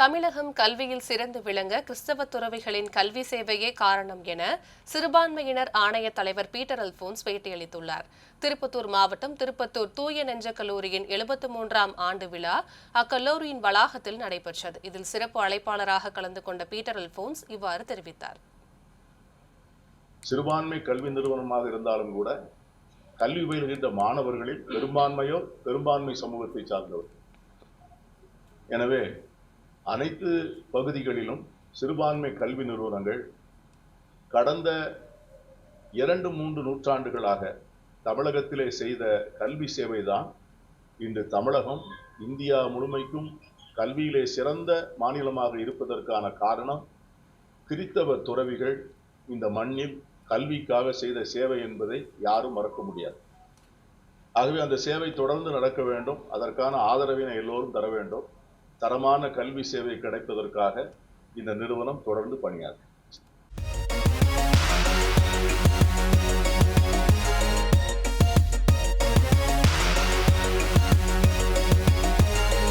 தமிழகம் கல்வியில் சிறந்து விளங்க கிறிஸ்தவ துறவிகளின் கல்வி சேவையே காரணம் என சிறுபான்மையினர் ஆணைய தலைவர் பீட்டர் அல்போன்ஸ் பேட்டியளித்துள்ளார். திருப்பத்தூர் மாவட்டம் திருப்பத்தூர் தூய நெஞ்ச கல்லூரியின் எழுபத்து மூன்றாம் ஆண்டு விழா அக்கல்லூரியின் வளாகத்தில் நடைபெற்றது. இதில் சிறப்பு அழைப்பாளராக கலந்து கொண்ட பீட்டர் அல்போன்ஸ் இவ்வாறு தெரிவித்தார். சிறுபான்மை கல்வி நிறுவனமாக இருந்தாலும் கூட கல்வி பயில்கின்ற மாணவர்களில் பெரும்பான்மையோர் பெரும்பான்மை சமூகத்தை சார்ந்தவர். எனவே அனைத்து பகுதிகளிலும் சிறுபான்மை கல்வி நிறுவனங்கள் கடந்த இரண்டு மூன்று நூற்றாண்டுகளாக தமிழகத்திலே செய்த கல்வி சேவைதான் இன்று தமிழகம். இந்தியா முழுமைக்கும் கல்வியிலே சிறந்த மாநிலமாக இருப்பதற்கான காரணம் கிறித்தவ துறவிகள் இந்த மண்ணில் கல்விக்காக செய்த சேவை என்பதை யாரும் மறக்க முடியாது. ஆகவே அந்த சேவை தொடர்ந்து நடக்க வேண்டும். அதற்கான ஆதரவினை எல்லோரும் தர வேண்டும். தரமான கல்வி சேவை கிடைப்பதற்காக இந்த நிறுவனம் தொடர்ந்து பணியாற்றும்.